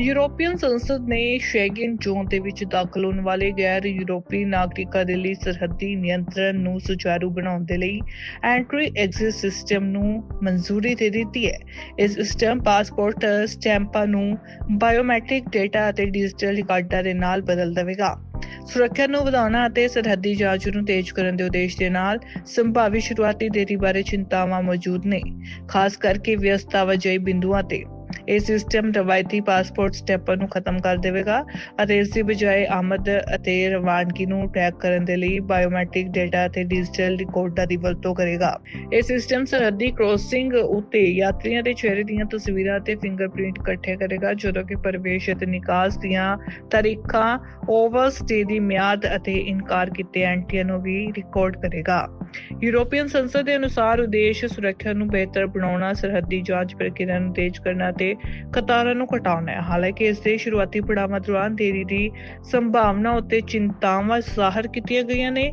European ਸੰਸਦ ਨੇ Schengen zone ਦੇ ਵਿੱਚ ਦਾਖਲ ਹੋਣ ਵਾਲੇ ਗੈਰ ਯੂਰੋਪੀ ਨਾਗਰਿਕਾਂ ਦੇ ਲਈ ਸਰਹੱਦੀ ਨਿਯੰਤਰਣ ਨੂੰ ਸੁਚਾਰੂ ਬਣਾਉਣ ਦੇ ਲਈ ਐਂਟਰੀ ਐਗਜ਼ਿਟ ਸਿਸਟਮ ਨੂੰ ਮਨਜ਼ੂਰੀ ਦੇ ਦਿੱਤੀ ਹੈ। ਇਸ ਸਿਸਟਮ ਪਾਸਪੋਰਟ ਸਟੈਂਪਾਂ ਨੂੰ ਬਾਇਓਮੈਟ੍ਰਿਕ ਡੇਟਾ ਅਤੇ ਡਿਜੀਟਲ ਰਿਕਾਰਡਾਂ ਦੇ ਨਾਲ ਬਦਲ ਦੇਵੇਗਾ। ਸੁਰੱਖਿਆ ਨੂੰ ਵਧਾਉਣਾ ਅਤੇ ਸਰਹੱਦੀ ਜਾਂਚ ਨੂੰ ਤੇਜ਼ ਕਰਨ ਦੇ ਉਦੇਸ਼ ਦੇ ਨਾਲ ਸੰਭਾਵੀ ਸ਼ੁਰੂਆਤੀ ਦੇਰੀ ਬਾਰੇ ਚਿੰਤਾਵਾਂ ਮੌਜੂਦ ਨੇ, ਖਾਸ ਕਰਕੇ ਵਿਅਸਤ ਆਵਾਜਾਈ ਬਿੰਦੂਆਂ ਤੇ। ਇਹ ਸਿਸਟਮ ਰਵਾਇਤੀ ਪਾਸਪੋਰਟ ਸਟੈਪਰ ਨੂੰ ਖਤਮ ਕਰ ਦੇਵੇਗਾ ਅਤੇ ਇਸ ਦੀ ਬਜਾਏ ਆਮਦ ਅਤੇ ਰਵਾਨਗੀ ਨੂੰ ਟਰੈਕ ਕਰਨ ਦੇ ਲਈ ਬਾਇਓਮੈਟ੍ਰਿਕ ਡੇਟਾ ਅਤੇ ਡਿਜੀਟਲ ਰਿਕਾਰਡਾਂ ਦੀ ਵਰਤੋਂ ਕਰੇਗਾ। ਇਹ ਸਿਸਟਮ ਸਰਹੱਦੀ ਕ੍ਰੋਸਿੰਗ ਉੱਤੇ ਯਾਤਰੀਆਂ ਦੇ ਚਿਹਰੇ ਦੀਆਂ ਤਸਵੀਰਾਂ ਅਤੇ ਫਿੰਗਰਪ੍ਰਿੰਟ ਇਕੱਠੇ ਕਰੇਗਾ, ਜਦੋਂ ਕਿ ਪ੍ਰਵੇਸ਼ ਅਤੇ ਨਿਕਾਸ ਦੀਆਂ ਤਾਰੀਖਾਂ ਓਵਰਸਟੇ ਦੀ ਮਿਆਦ ਅਤੇ ਇਨਕਾਰ ਕੀਤੇ ਐਂਟਰੀਆਂ ਨੂੰ ਵੀ ਰਿਕਾਰਡ ਕਰੇਗਾ। ਯੂਰੋਪੀਅਨ ਸੰਸਦ ਦੇ ਅਨੁਸਾਰ ਉਦੇਸ਼ ਸੁਰੱਖਿਆ ਨੂੰ ਬਿਹਤਰ ਬਣਾਉਣਾ, ਸਰਹੱਦੀ ਜਾਂਚ ਪ੍ਰਕਿਰਿਆ ਨੂੰ ਤੇਜ਼ ਕਰਨਾ ਅਤੇ ਕਤਾਰਾਂ ਨੂੰ ਘਟਾਉਣਾ ਹੈ। ਹਾਲਾਂਕਿ ਇਸ ਦੇ ਸ਼ੁਰੂਆਤੀ ਪੜਾਵਾਂ ਦੌਰਾਨ ਦੇਰੀ ਦੀ ਸੰਭਾਵਨਾ ਉੱਤੇ ਚਿੰਤਾਵਾਂ ਜ਼ਾਹਰ ਕੀਤੀਆਂ ਗਈਆਂ ਨੇ।